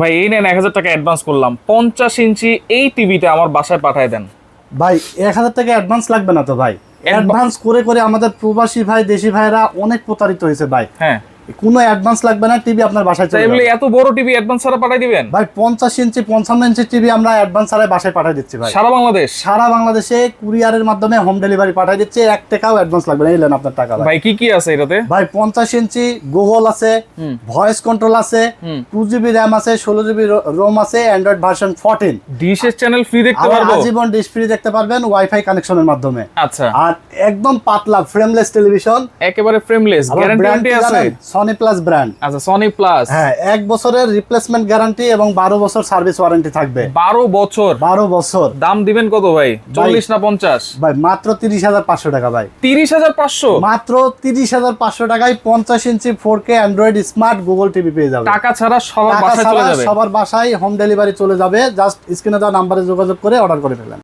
ভাই এই নেন এক হাজার টাকা অ্যাডভান্স করলাম। পঞ্চাশ ইঞ্চি এই টিভিটা আমার বাসায় পাঠায় দেন। ভাই এক হাজার টাকা অ্যাডভান্স লাগবে না তো ভাই? অ্যাডভান্স করে করে আমাদের প্রবাসী ভাই দেশি ভাইরা অনেক প্রতারিত হয়েছে ভাই। হ্যাঁ। কোনো অ্যাডভান্স লাগবে না টিভি আপনার বাসায় চলে যাবে। এত বড় টিভি অ্যাডভান্স ছাড়া পাঠাই দিবেন? ভাই পঞ্চাশ ইঞ্চি পঞ্চান্ন ইঞ্চি টিভি আমরা অ্যাডভান্স ছাড়াই বাসায় পাঠিয়ে দিচ্ছি ভাই। সারা বাংলাদেশ? সারা বাংলাদেশে কুরিয়ারের মাধ্যমে হোম ডেলিভারি পাঠিয়ে দিচ্ছি এক টাকাও অ্যাডভান্স লাগবে না। এই নেন আপনার টাকা ভাই। কি কি আছে এটাতে? ভাই পঞ্চাশ ইঞ্চি গুগল আছে ভয়েস কন্ট্রোল আছে হুম। টু জিবি র্যাম আছে ষোলো জিবি রোম আছে অ্যান্ড্রয়েড ভার্সন ফোরটিন ডিশের চ্যানেল ফ্রি দেখতে পারব? আজীবন ডিশ ফ্রি দেখতে পারবেন ওয়াইফাই কানেকশনের মাধ্যমে। আচ্ছা। আর একদম পাতলা ফ্রেমলেস টেলিভিশন একেবারে ফ্রেমলেস গ্যারান্টি আছে? সনি প্লাস ব্র্যান্ড আচ্ছা সনি প্লাস হ্যাঁ এক বছরের রিপ্লেসমেন্ট গ্যারান্টি এবং বারো বছর সার্ভিস ওয়ারেন্টি থাকবে। বারো বছর। বারো বছর। দাম দিবেন কত ভাই? চল্লিশ না পঞ্চাশ? ভাই মাত্র তিরিশ হাজার পাঁচশো টাকা ভাই। তিরিশ হাজার পাঁচশো? মাত্র তিরিশ হাজার পাঁচশো টাকায় পঞ্চাশ inch four K Android smart Google TV পেয়ে যাবে টাকা ছাড়া সবার বাসায় চলে যাবে। সবার বাসায় হোম ডেলিভারি চলে যাবে। জাস্ট স্ক্রিনে দেওয়া নাম্বারে যোগাযোগ করে অর্ডার করে ফেলেন।